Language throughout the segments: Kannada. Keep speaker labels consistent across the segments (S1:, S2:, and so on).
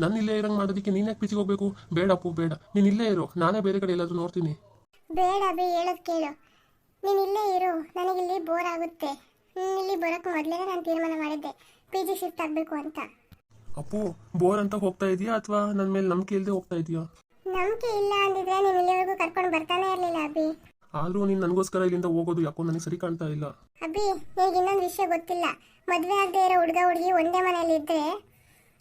S1: ನಾನು ಇಲ್ಲೇ ಇರಂಗ್ ಮಾಡೋದಕ್ಕೆ ನೀನ್ ಯಾಕೆ ಪಿಚಿಗೆ ಹೋಗ್ಬೇಕು? ಬೇಡ ಅಪ್ಪು ಬೇಡ. ನೀನ್ ಇಲ್ಲೇ ಇರು. ನಾನೇ ಬೇರೆ ಕಡೆ ಎಲ್ಲಾದ್ರೂ ನೋಡ್ತೀನಿ.
S2: ಬೇಡ ಬೇ ಹೇಳೋದು ಕೇಳು. ನೀನು ಇಲ್ಲೇ ಇರು. ಇಲ್ಲಿ ಬೋರ್ ಆಗುತ್ತೆ. ನೀನು ಇಲ್ಲಿ ಬರೋಕ್ಕೆ ಮೊದಲೇ ನಾನು ತೀರ್ಮಾನ ಮಾಡಿದ್ದೆ. ಪಿ ಜಿ ಶಿಫ್ಟ್ ಆಗಬೇಕು ಅಂತ.
S1: ಅಪ್ಪು ಬೋರ್ ಅಂತ ಹೋಗ್ತಾ ಇದೀಯಾ ಅಥವಾ ನನ್ನ ಮೇಲೆ ನಂಬಿಕೆ ಇಲ್ಲದೆ ಹೋಗ್ತಾ ಇದೀಯಾ?
S2: ನಂಬಿಕೆ ಇಲ್ಲ ಅಂದಿದ್ರೆ ನೀನು ಇಲ್ಲಿವರೆಗೂ ಕರ್ಕೊಂಡು ಬರ್ತಾನೆ ಇರಲಿಲ್ಲ ಅಭಿ.
S1: ಆದರೂ ನೀನು ನನಗೋಸ್ಕರ ಇಲ್ಲಿಂದ ಹೋಗೋದು ಯಾಕೋ ನನಗೆ ಸರಿ ಕಾಣ್ತಾ ಇಲ್ಲ.
S2: ಅಭಿ ನಿನಗೆ ಇನ್ನೊಂದು ವಿಷಯ ಗೊತ್ತಿಲ್ಲ. ಮದುವೆ ಆಗದೆ ಇರೋ ಹುಡುಗ ಹುಡುಗಿ ಒಂದೇ ಮನೆಯಲ್ಲಿ ಇದ್ರೆ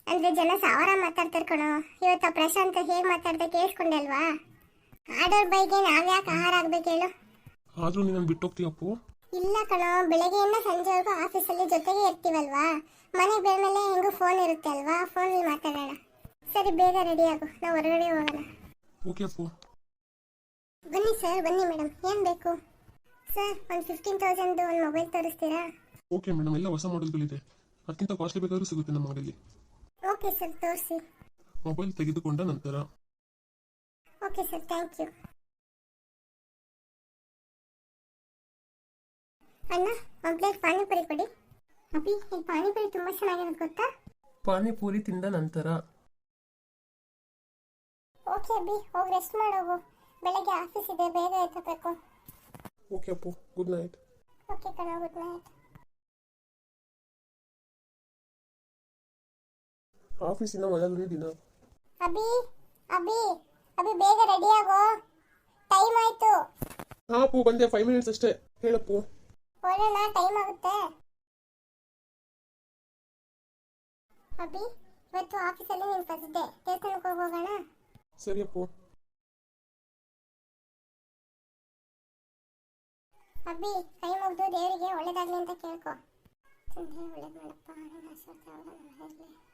S2: ಅಂದ್ರೆ ಜನ ಸಾವಿರ ಮಾತಾಡ್ತಾರೆ ಕಣೋ. ಇವತ್ತು ಪ್ರಶಾಂತ್ ಹೇಗೆ ಮಾತಾಡ್ದೆ ಕೇಳಿಸ್ಕೊಂಡೆ ಅಲ್ವಾ? ಆಡೋರ್ ಬೈಗೆ ನಾವ್ಯಾಕೆ ಆಹಾರ ಆಗ್ಬೇಕು ಹೇಳು.
S1: ಆದ್ರೂ ನೀನ್ ಬಿಟ್ಟು ಬಿಟ್ಟೋಗ್ತೀಯ ಅಪ್ಪು?
S2: ಇಲ್ಲ ಕಣೋ ಬೆಳಗ್ಗೆಯಿಂದ ಸಂಜೆವರೆಗೂ ಆಫೀಸಲ್ಲಿ ಜೊತೆಗೆ ಇರ್ತೀವಲ್ವಾ? ಮನೆಗೆ ಮೇಲೆ ಹೆಂಗೂ ಫೋನ್ ಇರುತ್ತೆ ಅಲ್ವಾ? ಫೋನಲ್ಲಿ ಮಾತಾಡೋಣ. ಸರಿ ಬೇಗ ರೆಡಿ ಆಗು. ನಾವು ಹೊರಗಡೆ ಹೋಗೋಣ.
S1: ಓಕೆ ಅಪ್ಪು.
S2: ಬನ್ನಿ ಸರ್ ಬನ್ನಿ ಮೇಡಮ್ ಏನು ಬೇಕು? ಸರ್ ಒಂದು ಫಿಫ್ಟೀನ್ ತೌಸಂಡ್ ಒಂದು ಮೊಬೈಲ್ ತೋರಿಸ್ತೀರಾ?
S1: ಓಕೆ ಮೇಡಮ್ ಎಲ್ಲ ಹೊಸ ಮಾಡೆಲ್ಗಳಿದೆ ಅದಕ್ಕಿಂತ ಕಾಸ್ಟ್ಲಿ ಬೇಕಾದ್ರೂ ಸಿಗುತ್ತೆ ನಮ್ಮ ಅಂಗಡಿಯಲ್ಲಿ
S2: ಓಕೆ ಸರ್ ತೋರಿಸಿ.
S1: ಮೊಬೈಲ್ ತೆಗೆದುಕೊಂಡ ನಂತರ.
S2: ಓಕೆ ಸರ್ ಥ್ಯಾಂಕ್ ಯು ಅಣ್ಣ ಒಂದು ಪ್ಲೇಟ್ ಪಾನಿಪುರಿ ಕೊಡಿ. ಅಭಿ ಈ ಪಾನಿಪುರಿ ತುಂಬ ಚೆನ್ನಾಗಿರೋದು ಗೊತ್ತಾ?
S1: ಪಾನಿಪುರಿ ತಿಂದ ನಂತರ.
S2: ಓಕೆ ಅಭಿ ಹೋಗಿ ರೆಸ್ಟ್ ಮಾಡೋಗು. ಬೆಳಗ್ಗೆ ಆಫೀಸ್ ಇದೆ. ಬೇಗ ಎತ್ತಬೇಕು
S1: okay Appu. Good night
S2: okay ಕಣ. ಗುಡ್ ನೈಟ್
S1: ಆಫೀಸಿನ ಒಳಗಡೆ ದಿನ
S2: ಅಭಿ ಅಭಿ ಅಭಿ ಬೇಗ ರೆಡಿ ಆಗೋ ಟೈಮ್ ಆಯ್ತು
S1: ಹಾ ಅಪ್ಪು ಬಂದೆ ಫೈವ್ ಮಿನಿಟ್ಸ್ ಅಷ್ಟೇ ಹೇಳಪ್ಪು
S2: ಹೋಗೋಣ ಟೈಮ್ ಆಗುತ್ತೆ ಅಭಿ ಇವತ್ತು ಆಫೀಸಲ್ಲಿ ನೀನು ಡೇ ದೇವಸ್ಥಾನಕ್ಕೆ ಹೋಗಿ ಹೋಗೋಣ
S1: ಸರಿ ಅಪ್ಪು
S2: ಅಬ್ಬಿ ಕೈ ಮುಗಿದು ದೇವರಿಗೆ ಒಳ್ಳೇದಾಗ್ಲಿ ಅಂತ ಕೇಳ್ಕೋ ಒಳ್ಳೇದು ಮಾಡಪ್ಪ ನನ್ನ ಆಶೀರ್ವಾದ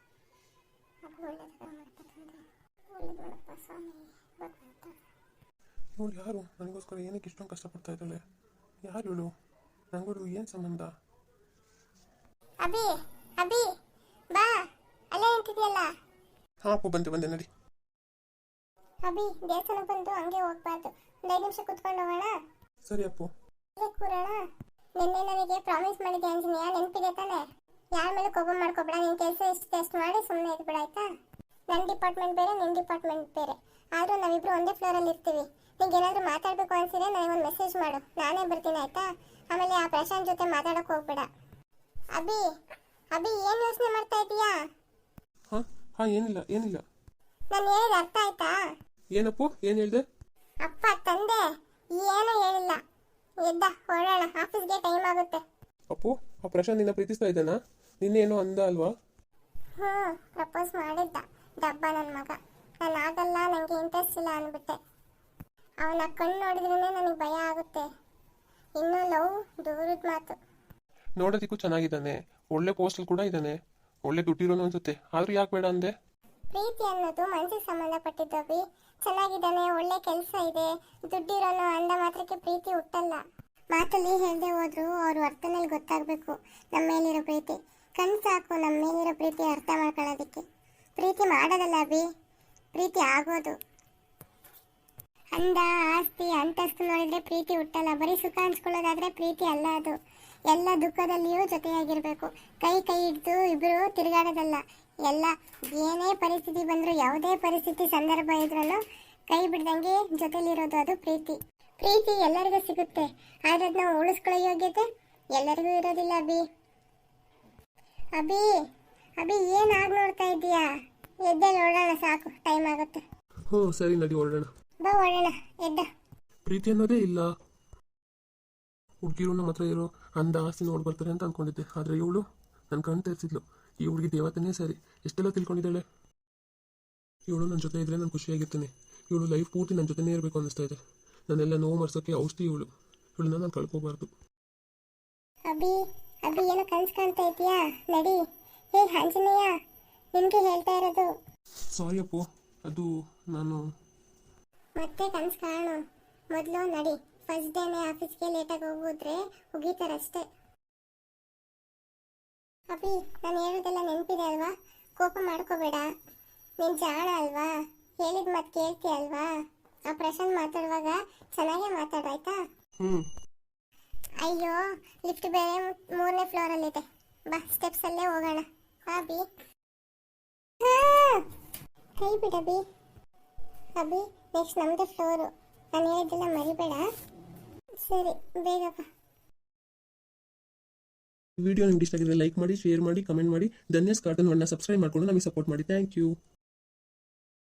S2: ಅಬ್ಬು ಒಳ್ಳೇದಾಗ ಮಾಡಪ್ಪ ಒಳ್ಳೇದು ಮಾಡಪ್ಪ ಸ್ವಾಮಿ ಭಗವಂತ
S1: ಇವಳು ಯಾರು? ನನಗೋಸ್ಕರ ಏನಕ್ಕೆ ಇಷ್ಟೊಂದು ಕಷ್ಟಪಡ್ತಾ ಇದ್ದಾಳೆ? ಯಾರು ಇವಳು? ನಂಗೂ ಏನು ಸಂಬಂಧ?
S2: ಅಬ್ಬಿ ಅಬ್ಬಿ ಬಾ ಅಲ್ಲೇ ನಿಂತಿದ್ಯಲ್ಲ
S1: ಹಾ ಅಪ್ಪು ಬಂದೆ ಬಂದೆ ನಡಿ.
S2: ಅಬ್ಬಿ ದೇವಸ್ಥಾನ ಬಂದು ಹಂಗೆ ಹೋಗ್ಬಾರ್ದು. ಒಂದು ಐದು ನಿಮಿಷ ಕುತ್ಕೊಂಡು ಹೋಗೋಣ?
S1: ಸರಿ ಅಪ್ಪು.
S2: ಕೂರೋಣ? ನಿನ್ನೆ ನನಗೆ ಪ್ರಾಮಿಸ್ ಮಾಡಿದ್ದೆ ಆಂಜನೇಯ ನೆನಪಿದೆ ತಾನೆ? ಯಾರ ಮೇಲೆ ಕೋಪ ಮಾಡ್ಕೊಬೇಡ ನಿನ್ ಕೆಲಸ ಎಷ್ಟು ಟೆಸ್ಟ್ ಮಾಡಿ ಸುಮ್ಮನೆ ಇದ್ಬಿಡ ಆಯ್ತಾ? ನನ್ನ ಡಿಪಾರ್ಟ್ಮೆಂಟ್ ಬೇರೆ ನಿನ್ನ ಡಿಪಾರ್ಟ್ಮೆಂಟ್ ಬೇರೆ. ಆದ್ರೂ ನಾವಿಬ್ರು ಒಂದೇ ಫ್ಲೋರಲ್ಲಿ ಇರ್ತೀವಿ. ನಿಂಗೆ ಏನಾದರೂ ಮಾತಾಡಬೇಕು ಅನ್ಸಿದ್ರೆ ನನಗೆ ಒಂದು ಮೆಸೇಜ್ ಮಾಡು. ನಾನೇ ಬರ್ತೀನಿ ಆಯ್ತಾ? ಆಮೇಲೆ ಆ ಪ್ರಶಾಂತ್ ಜೊತೆ ಮಾತಾಡೋಕೆ ಹೋಗ್ಬೇಡ. ಅಭಿ ಅಭಿ ಏನು ಯೋಚನೆ ಮಾಡ್ತಾ ಇದೀಯಾ?
S1: ಹಾ ಹಾ ಏನಿಲ್ಲ ಏನಿಲ್ಲ.
S2: ನಾನು ಹೇಳಿದ ಅರ್ಥ ಆಯ್ತಾ?
S1: ಏನಪ್ಪು ಏನು ಹೇಳ್ದೆ?
S2: ಅಪ್ಪ ತಂದೆ ಏನೂ ಹೇಳಿಲ್ಲ. ಎದ್ದ ಹೊರಡೋಣ ಆಫೀಸ್ಗೆ ಟೈಮ್ ಆಗುತ್ತೆ.
S1: ಅಪ್ಪು ಆ ಪ್ರಶಾಂತ್ ನಿನ್ನ ಪ್ರೀತಿಸ್ತಾ ಇದ್ದಾನಾ? ನಿನ್ನೆ ಏನೋ ಅಂದ ಅಲ್ವಾ?
S2: ಹಾ ಪ್ರಪೋಸ್ ಮಾಡಿದ್ದ. ಡಬ್ಬ ನನ್ನ ಮಗ. ನಾನು ಆಗಲ್ಲ ನನಗೆ ಇಂಟ್ರೆಸ್ಟ್ ಇಲ್ಲ ಅಂದ್ಬಿಟ್ಟೆ ಅವನ ಕಣ್ಣು ನೋಡಿದ್ರೇನೆ ನನಗೆ ಭಯ ಆಗುತ್ತೆ. ಇನ್ನೂ ಲವ್ ದೂರದ ಮಾತು.
S1: ನೋಡೋದಕ್ಕೂ ಚೆನ್ನಾಗಿದ್ದಾನೆ. ಒಳ್ಳೆ ಪೋಸ್ಟಲ್ ಕೂಡ ಇದ್ದಾನೆ. ಒಳ್ಳೆ ದುಡ್ಡಿರೋನು ಅನ್ಸುತ್ತೆ. ಆದ್ರೂ ಯಾಕೆ ಬೇಡ ಅಂದೆ?
S2: ಪ್ರೀತಿ ಅನ್ನೋದು ಮನಸ್ಸಿಗೆ ಸಂಬಂಧಪಟ್ಟಿದ್ದು ಅಭಿ. ಚೆನ್ನಾಗಿದ್ದಾನೆ ಒಳ್ಳೆ ಕೆಲಸ ಇದೆ. ದುಡ್ಡಿರೋನು ಅಂದ ಮಾತ್ರಕ್ಕೆ ಪ್ರೀತಿ ಹುಟ್ಟಲ್ಲ. ಮಾತಲ್ಲಿ ಹೇಳದೆ ಹೋದ್ರು ಅವ್ರ ವರ್ತನೆಯಲ್ಲಿ ಗೊತ್ತಾಗಬೇಕು. ನಮ್ಮ ಮೇಲಿರೋ ಪ್ರೀತಿ. ಕಣ್ ಸಾಕು ನಮ್ಮ ಪ್ರೀತಿ ಅರ್ಥ ಮಾಡ್ಕೊಳ್ಳೋದಕ್ಕೆ. ಪ್ರೀತಿ ಮಾಡೋದಲ್ಲ ಅಭಿ. ಪ್ರೀತಿ ಆಗೋದು. ಅಂದ ಆಸ್ತಿ ಅಂತಸ್ತು ನೋಡಿದ್ರೆ ಪ್ರೀತಿ ಹುಟ್ಟಲ್ಲ. ಬರೀ ಸುಖ ಹಂಚ್ಕೊಳ್ಳೋದಾದ್ರೆ ಪ್ರೀತಿ ಅಲ್ಲ ಅದು. ಎಲ್ಲ ದುಃಖದಲ್ಲಿಯೂ ಜೊತೆಯಾಗಿರಬೇಕು. ಕೈ ಕೈ ಹಿಡಿದು ಇಬ್ಬರು ತಿರುಗಾಡೋದಲ್ಲ. ಎಲ್ಲ ಏನೇ ಪರಿಸ್ಥಿತಿ ಬಂದರೂ ಯಾವುದೇ ಪರಿಸ್ಥಿತಿ ಸಂದರ್ಭ ಇದ್ರೂ ಕೈ ಬಿಡ್ದಂಗೆ ಜೊತೆಲಿರೋದು ಅದು ಪ್ರೀತಿ. ಪ್ರೀತಿ ಎಲ್ಲರಿಗೂ ಸಿಗುತ್ತೆ. ಆದ್ರೆ ಅದನ್ನ ಉಳಿಸ್ಕೊಳ್ಳೋ ಯೋಗ್ಯತೆ ಎಲ್ಲರಿಗೂ ಇರೋದಿಲ್ಲ ಅಭಿ. ಅಭಿ ಅಭಿ ಏನು ಆಗ ನೋಡ್ತಾ ಇದೀಯಾ ಎದ್ದೆ ನೋಡೋಣ ಸಾಕು ಟೈಮ್ ಆಗುತ್ತೆ.
S1: ಹ್ಞೂ ಸರಿ ನಡಿ ಹೊರಡೋಣ
S2: ಬಾ ಓಡೋಣ ಎದ್ದ.
S1: ಪ್ರೀತಿ ಅನ್ನೋದೇ ಇಲ್ಲ. ಹುಡುಗಿರು ನಮ್ಮ ಹತ್ರ ಇರೋ ಅಂದ ಆಸ್ತಿ ನೋಡಿ ಬರ್ತಾರೆ ಅಂತ ಅನ್ಕೊಂಡಿದ್ದೆ. ಆದ್ರೆ ಇವಳು ನನ್ನ ಕಣ್ ತೆರೆಸಿದ್ಲು. ಈ ಹುಡುಗಿ ದೇವತೆನೇ ಸರಿ. ಎಷ್ಟೆಲ್ಲ ತಿಳ್ಕೊಂಡಿದ್ದಾಳೆ? ಇವಳು ನನ್ನ ಜೊತೆ ಇದ್ರೆ ನಾನು ಖುಷಿಯಾಗಿರ್ತೀನಿ. ಇವಳು ಲೈಫ್ ಪೂರ್ತಿ ನನ್ನ ಜೊತೆನೇ ಇರಬೇಕು ಅನ್ನಿಸ್ತಾ ಇದೆ. ನನ್ನೆಲ್ಲ ನೋವು ಮರ್ಸೋಕ್ಕೆ ಔಷಧಿ ಇವಳು. ಇವಳನ್ನ ನಾನು ಕಳ್ಕೋಬಾರ್ದು.
S2: ಅಭಿ ಅಭಿ ಏನೋ ಕನ್ಸ್ ಕಾಣ್ತಾ ಇದೀಯಾ? ನಡಿ. ಹೇ ಆಂಜನೇಯ ನಿಮಗೆ ಹೇಳ್ತಾ ಇರೋದು.
S1: ಸಾರಿ ಅಪ್ಪ ಅದು ನಾನು
S2: ಮತ್ತೆ ಕನ್ಸ್ ಕಾಣು. ಮೊದಲು ನಡಿ. ಫಸ್ಟ್ ಡೇನೆ ಆಫೀಸ್ಗೆ ಲೇಟಾಗಿ ಹೋಗಿದ್ರೆ ಅಷ್ಟೇ ಅಭಿ ನಾನು ಹೇಳೋದೆಲ್ಲ ನೆನಪಿದೆ ಅಲ್ವಾ? ಕೋಪ ಮಾಡ್ಕೋಬೇಡ. ನೀನು ಜಾಣ ಅಲ್ವಾ? ಹೇಳಿದ ಮತ್ತೆ ಕೇಳ್ತೀಯ ಅಲ್ವಾ? ಆ ಪ್ರಶಾಂತ್ ಮಾತಾಡುವಾಗ ಚೆನ್ನಾಗೇ ಮಾತಾಡಾಯ್ತಾ
S1: ಹ್ಞೂ
S2: ಅಯ್ಯೋ ಲಿಫ್ಟ್ ಬೇರೆ ಮೂರನೇ ಫ್ಲೋರಲ್ಲಿದೆ ಬಾ ಸ್ಟೆಪ್ಸ್ ಅಲ್ಲೇ ಹೋಗೋಣ. ಹಾ, ಬಿ. ಕೈ ಬಿಡ, ಬಿ. ಅಬಿ ನೆಕ್ಸ್ಟ್ ನಮ್ದು ಫ್ಲೋರು ನಾನು ಹೇಳಿದ್ದೆಲ್ಲ ಮರಿಬೇಡ. ಸರಿ, ಬೇಗ ಬಾ.
S1: ವಿಡಿಯೋ ನಿಮ್ಗೆ ಇಷ್ಟ ಆಗಿದ್ರೆ ಲೈಕ್ ಮಾಡಿ ಶೇರ್ ಮಾಡಿ ಕಮೆಂಟ್ ಮಾಡಿ. ಧನ್ಯಸ್ ಕಾರ್ಟನ್ ಒನ್ನ ಸಬ್ಸ್ಕ್ರೈಬ್ ಮಾಡ್ಕೊಂಡು ನಮಗೆ ಸಪೋರ್ಟ್ ಮಾಡಿ. Thank you